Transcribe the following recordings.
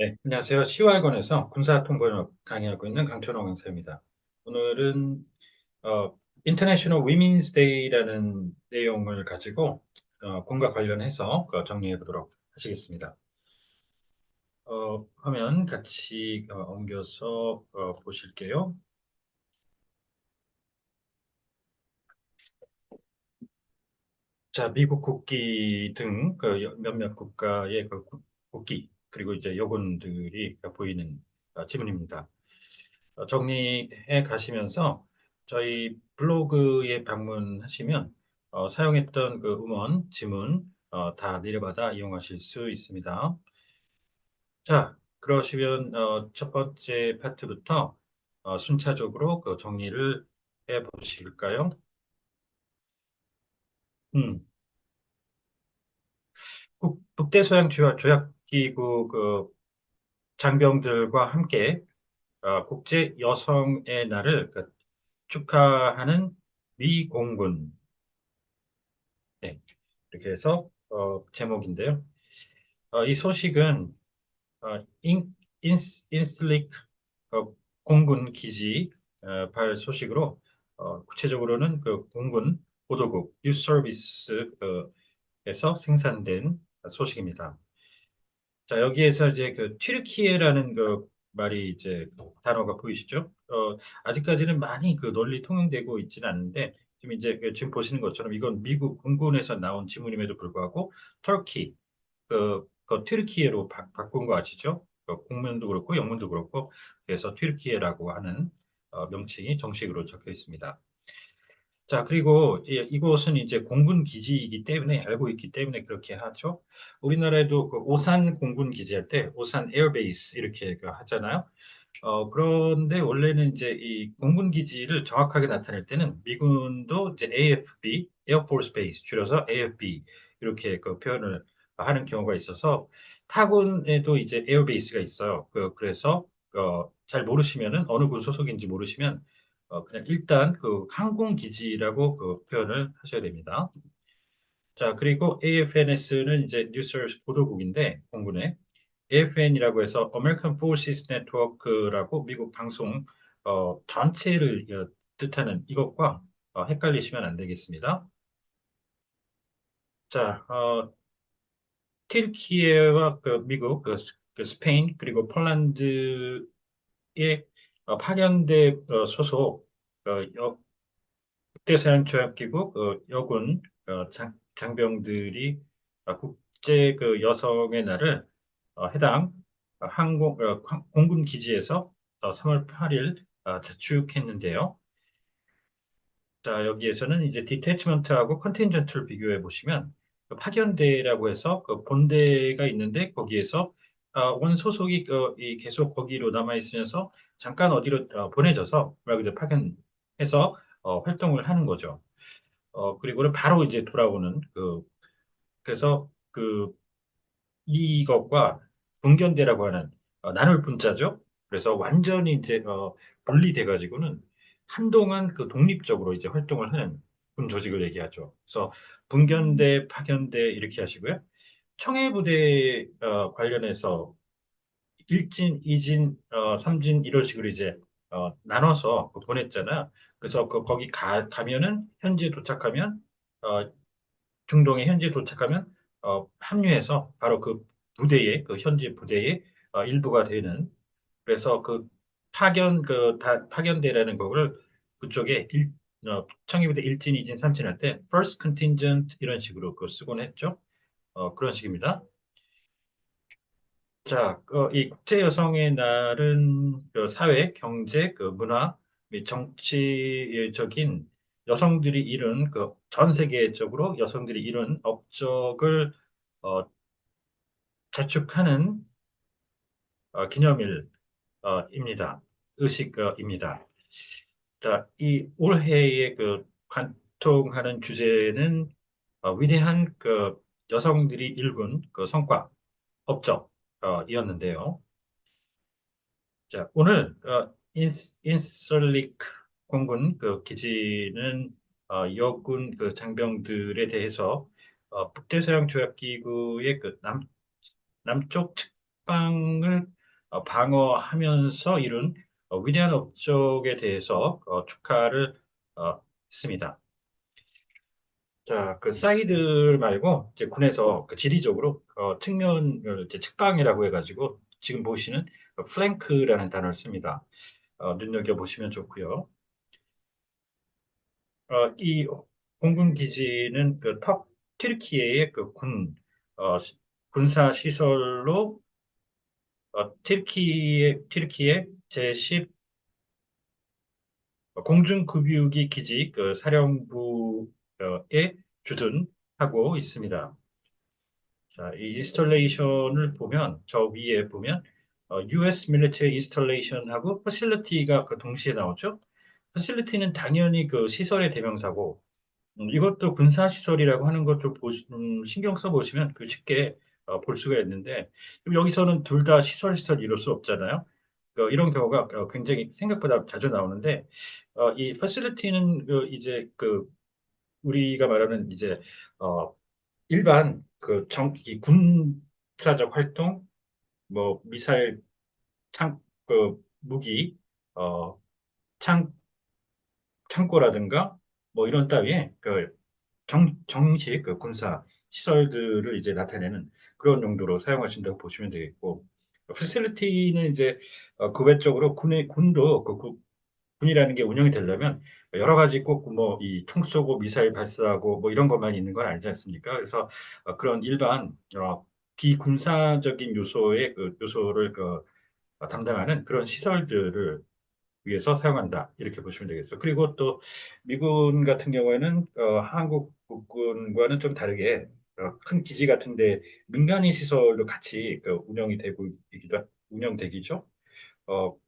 네, 안녕하세요. 시와이건에서 군사통번역 강의하고 있는 강철홍 강사입니다. 오늘은 어, International Women's Day라는 내용을 가지고 어, 군과 관련해서 그 정리해 보도록 하시겠습니다. 어, 화면 같이 어, 옮겨서 어, 보실게요. 자, 미국 국기 등 그 몇몇 국가의 그 국기 그리고 이제 요건들이 보이는 어, 지문입니다. 어, 정리해 가시면서 저희 블로그에 방문하시면 어, 사용했던 그 음원, 지문 어, 다 내려받아 이용하실 수 있습니다. 자, 그러시면 어, 첫 번째 파트부터 어, 순차적으로 그 정리를 해 보실까요? 음, 국, 북대서양 조약, 조약 기구 그 장병들과 함께 어, 국제 여성의 날을 그 축하하는 미 공군 네, 이렇게 해서 어, 제목인데요. 어, 이 소식은 어, 인, 인, 인슬릭 어, 공군 기지 어, 발 소식으로 어, 구체적으로는 그 공군 보도국 뉴스 서비스에서 생산된 소식입니다. 자, 여기에서 이제 그 튀르키예라는 그 말이 이제 그 단어가 보이시죠? 어, 아직까지는 많이 그 널리 통용되고 있지는 않는데 지금 이제 그 지금 보시는 것처럼 이건 미국 공군에서 나온 지문임에도 불구하고 터키 그, 그 튀르키예로 바, 바꾼 거 아시죠? 그 공문도 그렇고 영문도 그렇고 그래서 튀르키예라고 하는 어, 명칭이 정식으로 적혀 있습니다. 자, 그리고 이, 이곳은 이제 공군 기지이기 때문에 알고 있기 때문에 그렇게 하죠. 우리나라에도 그 오산 공군 기지 할 때 오산 에어베이스 이렇게 그 하잖아요. 어, 그런데 원래는 이제 이 공군 기지를 정확하게 나타낼 때는 미군도 이제 AFB, 에어포스 베이스 줄여서 AFB 이렇게 그 표현을 하는 경우가 있어서 타군에도 이제 에어베이스가 있어요. 그 그래서 어, 잘 모르시면은 어느 군 소속인지 모르시면 어, 그냥 일단 그 항공기지라고 그 표현을 하셔야 됩니다. 자, 그리고 AFNS는 이제 뉴스 보도국인데 공군의 AFN이라고 해서 American Forces Network라고 미국 방송 어, 전체를 어, 뜻하는 이것과 어, 헷갈리시면 안 되겠습니다. 자, 어, 튀르키예와 그 미국, 그, 그 스페인 그리고 폴란드의 어, 파견대 어, 소속 어, 여, 국제사령조약기구 그 여군 어, 장, 장병들이 어, 국제 그 여성의 날을 어, 해당 항공 어, 공군 기지에서 어, 3월 8일 어, 자축했는데요. 자 여기에서는 이제 디태치먼트하고 컨틴전트를 비교해 보시면 그 파견대라고 해서 그 본대가 있는데 거기에서 어, 원 소속이 그, 이 계속 거기로 남아 있으면서 잠깐 어디로 어, 보내져서 말 그대로 파견해서 어, 활동을 하는 거죠. 어, 그리고는 바로 이제 돌아오는 그 그래서 그 이것과 분견대라고 하는 어, 나눌 분자죠. 그래서 완전히 이제 어, 분리돼 가지고는 한동안 그 독립적으로 이제 활동을 하는 군 조직을 얘기하죠. 그래서 분견대, 파견대 이렇게 하시고요. 청해부대 어, 관련해서 일진, 이진, 어, 삼진 이런 식으로 이제 어, 나눠서 그 보냈잖아요. 그래서 그 거기 가, 가면은 현지에 도착하면 어, 중동에 현지에 도착하면 어, 합류해서 바로 그 부대의 그 현지 부대의 어, 일부가 되는 그래서 그 파견 그 다, 파견대라는 거를 그쪽에 일, 어, 청해부대 일진, 이진, 삼진 할 때 first contingent 이런 식으로 그 쓰곤 했죠. 어, 그런 식입니다. 자, 어, 이 국제 여성의 날은 그 사회, 경제, 그 문화 및 정치적인 여성들이 이룬 그 전 세계적으로 여성들이 이룬 업적을 어, 자축하는 어, 기념일입니다. 의식입니다. 자, 이 올해의 그 관통하는 주제는 어, 위대한 그 여성들이 일군 그 성과, 업적이었는데요. 자, 오늘 어, 인설릭 공군 그 기지는 어, 여군 그 장병들에 대해서 어, 북대서양 조약기구의 그 남, 남쪽 책방을 어, 방어하면서 이룬 어, 위대한 업적에 대해서 어, 축하를 어, 했습니다. 자, 그 사이드 말고 이제 군에서 그 지리적으로 어, 측면을 이제 측방이라고 해가지고 지금 보시는 그 플랭크라는 단어를 씁니다. 어, 눈여겨 보시면 좋고요. 어, 이 공군 기지는 그 턱, 튀르키예의 그 군, 어, 시- 군사 시설로 어, 튀르키예, 튀르키예 제10 공중급유기 기지 그 사령부에 주둔하고 있습니다. 자, 이 인스톨레이션을 보면 저 위에 보면 어, US Military Installation하고 Facility가 그 동시에 나오죠. Facility는 당연히 그 시설의 대명사고 음, 이것도 군사시설이라고 하는 것좀 음, 신경 써보시면 그 쉽게 어, 볼 수가 있는데 여기서는 둘 다 시설 시설 이룰 수 없잖아요. 그 이런 경우가 어, 굉장히 생각보다 자주 나오는데 어, 이 facility는 그 이제 그 우리가 말하는 이제 어, 일반 그 정, 이 군사적 활동 뭐 미사일 창, 그 무기 어, 창 창고라든가 뭐 이런 따위의 그 정, 정식 그 군사 시설들을 이제 나타내는 그런 용도로 사용하신다고 보시면 되겠고, 패실리티는 이제 어, 그 외적으로 군의 군도 그 군- 군이라는 게 운영이 되려면 여러 가지 꼭 뭐 이 총 쏘고 미사일 발사하고 뭐 이런 것만 있는 건 아니지 않습니까? 그래서 어, 그런 일반 어, 비군사적인 요소의 그 요소를 그 어, 담당하는 그런 시설들을 위해서 사용한다. 이렇게 보시면 되겠어요. 그리고 또 미군 같은 경우에는 어, 한국 국군과는 좀 다르게 어, 큰 기지 같은데 민간인 시설도 같이 그 운영이 되고 있기도 하- 운영되기죠. 어, 뭐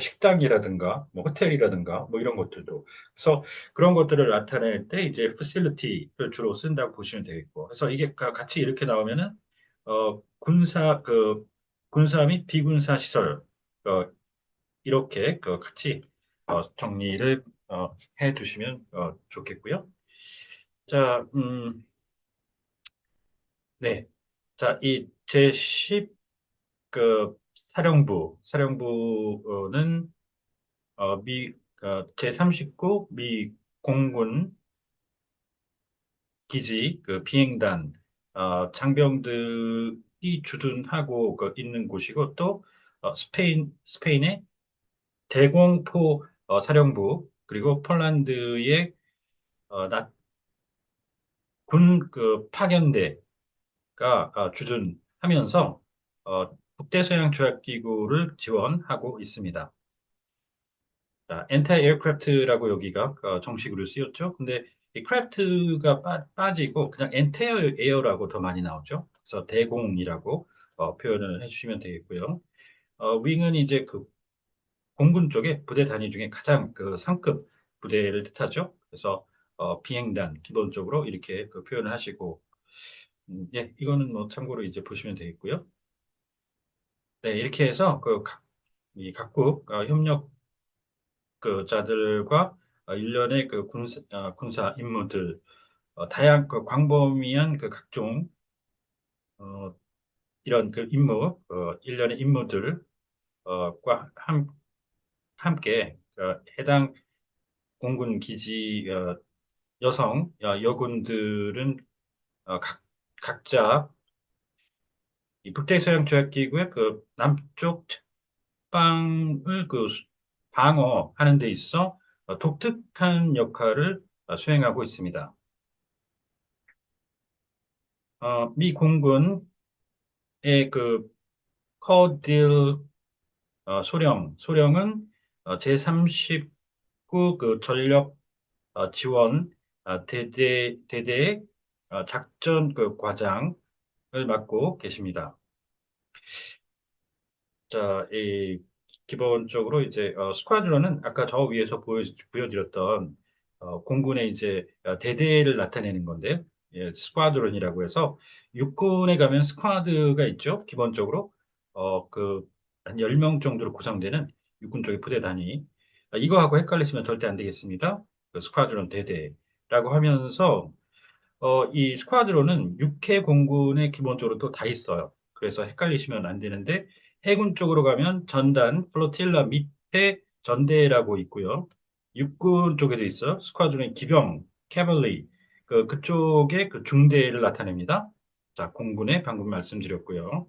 식당이라든가 뭐 호텔이라든가 뭐 이런 것들도 그래서 그런 것들을 나타낼 때 이제 facility를 주로 쓴다고 보시면 되겠고 그래서 이게 가- 같이 이렇게 나오면은 어, 군사 그 군사 및 비군사 시설 어, 이렇게 그 같이 어, 정리를 어, 해 두시면 어, 좋겠고요. 자, 음, 네. 자, 이 제10 그 사령부, 사령부는 어, 미 어, 제39 미 공군 기지 그 비행단 어, 장병들이 주둔하고 그 있는 곳이고 또 어, 스페인 스페인의 대공포 어, 사령부 그리고 폴란드의 어, 나- 군 그 파견대가 어, 주둔하면서 어, 북대서양 조약기구를 지원하고 있습니다. 자, 에어크래프트라고 여기가 어, 정식으로 쓰였죠. 근데 이 크래프트가 빠, 지고 그냥 에어라고 더 많이 나오죠. 그래서 대공이라고 어, 표현을 해주시면 되겠고요. 어, 윙은 이제 그 공군 쪽에 부대 단위 중에 가장 그 상급 부대를 뜻하죠. 그래서 어, 비행단 기본적으로 이렇게 그 표현을 하시고 음, 예, 이거는 뭐 참고로 이제 보시면 되겠고요. 네, 이렇게 해서 그 각, 이 각국 어, 협력 그 자들과 어, 일련의 그 군사, 어, 군사 임무들 어, 다양 그 광범위한 그 각종 어, 이런 그 임무 어, 일련의 임무들과 함, 함께 어, 해당 공군 기지 어, 여성 어, 여군들은 어, 각, 각자 이 북대서양 조약기구의 그 남쪽 측방을 그 수- 방어하는 데 있어 어, 독특한 역할을 어, 수행하고 있습니다. 어, 미 공군의 그 커딜 어, 소령, 소령은 어, 제39 그 전력 어, 지원 어, 대대 대대 어, 작전 그 과장을 맡고 계십니다. 자, 이 기본적으로 이제 어, 스쿼드론은 아까 저 위에서 보여, 보여드렸던 어, 공군의 이제 어, 대대를 나타내는 건데 예, 스쿼드론이라고 해서 육군에 가면 스쿼드가 있죠. 기본적으로 어, 그한 10명 정도로 구성되는 육군 쪽의 부대 단위 아, 이거하고 헷갈리시면 절대 안 되겠습니다. 그 스쿼드론 대대라고 하면서 어, 이 스쿼드론은 육해 공군에 기본적으로 또 다 있어요. 그래서 헷갈리시면 안 되는데 해군 쪽으로 가면 전단, 플로틸라 밑에 전대라고 있고요. 육군 쪽에도 있어. 스쿼드론 기병, 캐벌리. 그 그쪽에 그 중대를 나타냅니다. 자, 공군에 방금 말씀드렸고요.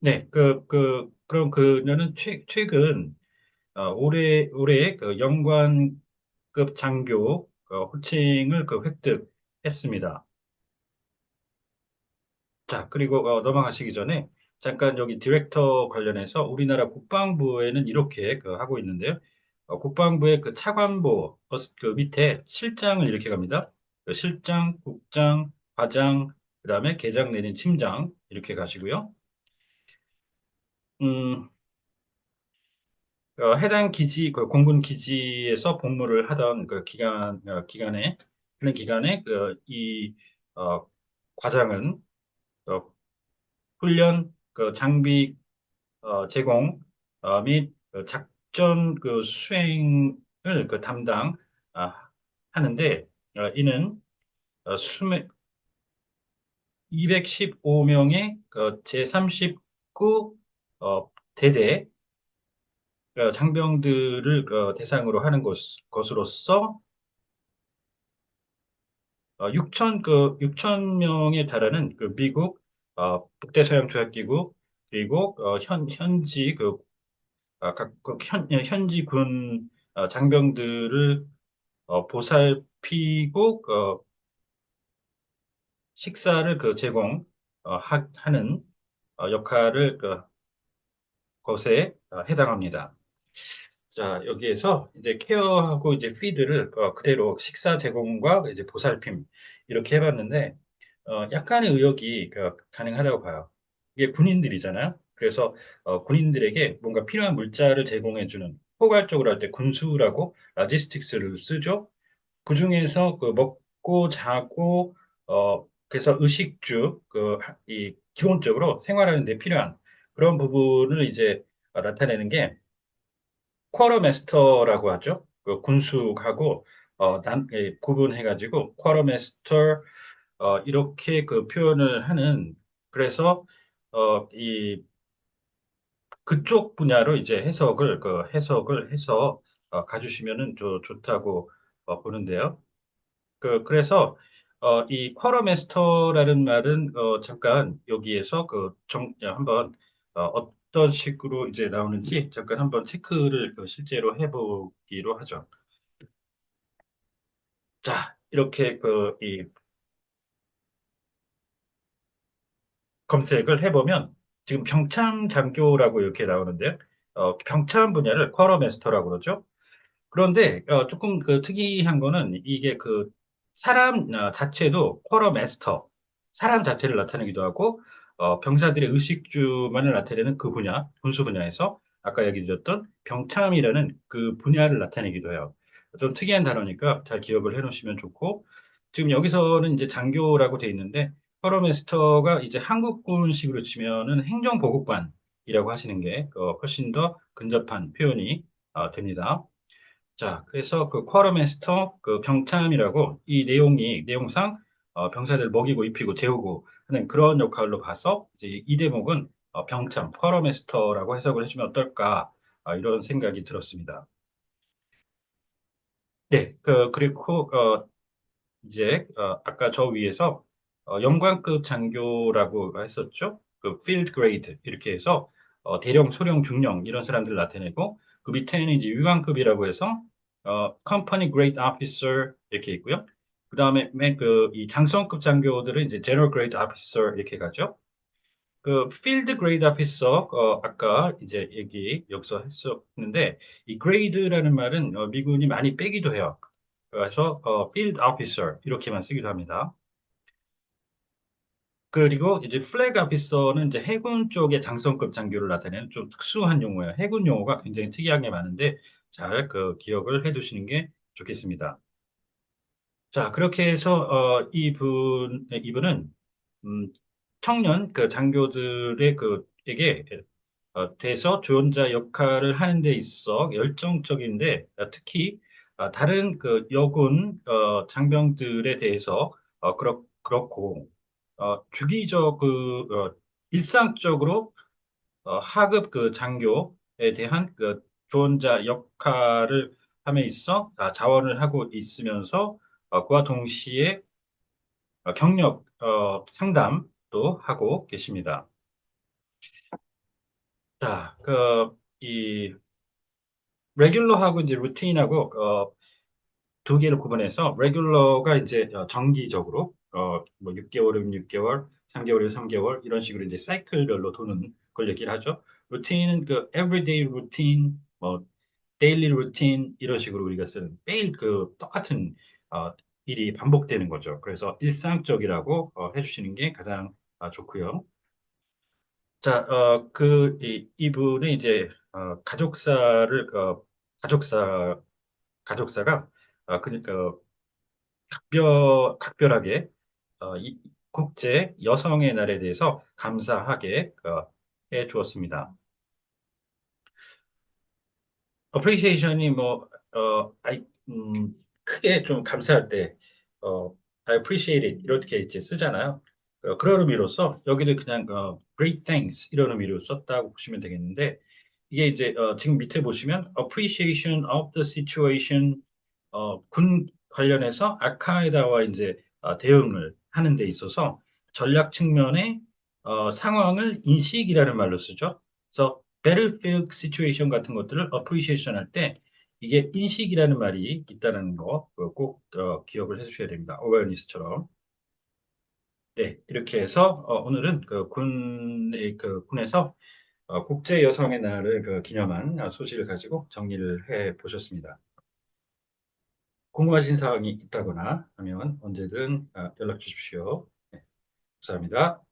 네, 그, 그, 그럼 그녀는 최, 최근, 어, 올해, 올해 그 영관급 장교 그 호칭을 그 획득했습니다. 자, 그리고 어, 넘어가시기 전에 잠깐 여기 디렉터 관련해서 우리나라 국방부에는 이렇게 그 하고 있는데요. 어, 국방부의 그 차관보 어, 그 밑에 실장을 이렇게 갑니다. 그 실장, 국장, 과장, 그 다음에 계장 내린 팀장 이렇게 가시고요. 음, 어, 해당 기지, 그 공군 기지에서 복무를 하던 그 기간, 어, 기간에, 그런 기간에, 그, 이, 어, 과장은, 어, 훈련, 그 장비, 어, 제공, 어, 및그 작전 그 수행을 그 담당, 아, 하는데, 어, 이는, 어, 수매, 215명의 그 제39, 어, 대대, 어, 장병들을 어, 대상으로 하는 것, 것으로서 어, 6천 그 6천 명에 달하는 그 미국 어, 북대서양 조약기구 그리고 어, 현 현지 그, 아, 각, 그 현, 현지 군 어, 장병들을 어, 보살피고 어, 식사를 그 제공 어, 하, 는 어, 역할을 그 것에 어, 해당합니다. 자, 여기에서 이제 케어하고 이제 피드를 어, 그대로 식사 제공과 이제 보살핌 이렇게 해봤는데 어, 약간의 의욕이 그, 가능하다고 봐요. 이게 군인들이잖아요. 그래서 어, 군인들에게 뭔가 필요한 물자를 제공해주는 포괄적으로 할 때 군수라고 라지스틱스를 쓰죠. 그 중에서 그 먹고 자고 어 그래서 의식주 그 이 기본적으로 생활하는 데 필요한 그런 부분을 이제 나타내는 게 쿼러 마스터라고 하죠. 그 군수하고 어, 난, 예, 구분해가지고 쿼러 마스터 어, 이렇게 그 표현을 하는 그래서 어, 이 그쪽 분야로 이제 해석을 그 해석을 해서 어, 가주시면은 좀 좋다고 어, 보는데요. 그 그래서 어, 이 쿼러 마스터라는 말은 어, 잠깐 여기에서 그 정, 한번 어, 어떤 식으로 이제 나오는지 잠깐 한번 체크를 그 실제로 해보기로 하죠. 자, 이렇게 그 이 검색을 해보면 지금 평창 장교라고 이렇게 나오는데요. 어, 평창 분야를 쿼러 마스터라고 그러죠. 그런데 어, 조금 그 특이한 거는 이게 그 사람 어, 자체도 쿼러 마스터, 사람 자체를 나타내기도 하고 어, 병사들의 의식주만을 나타내는 그 분야, 군수 분야에서 아까 얘기 드렸던 병참이라는 그 분야를 나타내기도 해요. 좀 특이한 단어니까 잘 기억을 해 놓으시면 좋고 지금 여기서는 이제 장교라고 돼 있는데 쿼러마스터가 이제 한국군식으로 치면은 행정보급관이라고 하시는 게 어, 훨씬 더 근접한 표현이 어, 됩니다. 자, 그래서 그 쿼러마스터 그 병참이라고 이 내용이 내용상 어, 병사들 먹이고 입히고 재우고 하는 그런 역할로 봐서 이제 이 대목은 어, 병참 쿼러마스터라고 해석을 해주면 어떨까 어, 이런 생각이 들었습니다. 네, 그 그리고 어, 이제 어, 아까 저 위에서 어, 영관급 장교라고 했었죠. 그 필드 그레이드 이렇게 해서 어, 대령, 소령, 중령 이런 사람들을 나타내고 그 밑에는 이제 유관급이라고 해서 어, 컴퍼니 그레이드 오피서 이렇게 있고요. 그 다음에 그 이 장성급 장교들은 이제 제너럴 그레이드 오피서 이렇게 가죠. 그 필드 그레이드 오피서 어, 아까 이제 얘기 여기서 했었는데 이 그레이드라는 말은 어, 미군이 많이 빼기도 해요. 그래서 어, 필드 오피서 이렇게만 쓰기도 합니다. 그리고 이제 플래그 오피서는 이제 해군 쪽의 장성급 장교를 나타내는 좀 특수한 용어예요. 해군 용어가 굉장히 특이하게 많은데 잘 그 기억을 해두시는 게 좋겠습니다. 자, 그렇게 해서 어, 이분 이분은 음, 청년 그 장교들의 그에게 어, 대서 조연자 역할을 하는 데 있어 열정적인데 어, 특히 어, 다른 그 여군 어, 장병들에 대해서 어, 그렇, 그렇고 어, 주기적 그 어, 일상적으로 어, 하급 그 장교에 대한 그 조언자 역할을 함에 있어 아, 자원을 하고 있으면서 어, 그와 동시에 어, 경력 어, 상담도 하고 계십니다. 자, 그, 이, 레귤러하고 이제 루틴하고 어, 두 개를 구분해서 레귤러가 이제 어, 정기적으로 어, 뭐 6개월이면 6개월, 3개월이면 3개월 이런 식으로 이제 사이클별로 도는 걸 얘기를 하죠. 루틴은 그 everyday routine, 뭐 daily routine 이런 식으로 우리가 쓰는 매일 그 똑같은 어, 일이 반복되는 거죠. 그래서 일상적이라고 어, 해주시는 게 가장 아, 좋고요. 자, 어, 그, 이, 이분은 이제, 어, 가족사를, 어, 가족사, 가족사가, 어, 그러니까, 각별, 각별하게, 어, 이, 국제 여성의 날에 대해서 감사하게, 어, 해 주었습니다. appreciation이 뭐, 어, 아이, 음, 크게 좀 감사할 때, 어, I appreciate it, 이렇게 이제 쓰잖아요. 어, 그런 의미로서, 여기도 그냥, 어, great thanks, 이런 의미로 썼다고 보시면 되겠는데, 이게 이제, 어, 지금 밑에 보시면, appreciation of the situation, 어, 군 관련해서 알카에다와 이제, 어, 대응을 하는 데 있어서, 전략 측면의, 어, 상황을 인식이라는 말로 쓰죠. 그래서, battlefield situation 같은 것들을 appreciation 할 때 이게 인식이라는 말이 있다는 거꼭 어, 기억을 해주셔야 됩니다. awareness처럼. 네, 이렇게 해서 어, 오늘은 그 군의 그 군에서 어, 국제 여성의 날을 그 기념한 어, 소식을 가지고 정리를 해 보셨습니다. 궁금하신 사항이 있다거나 하면 언제든 어, 연락 주십시오. 네, 감사합니다.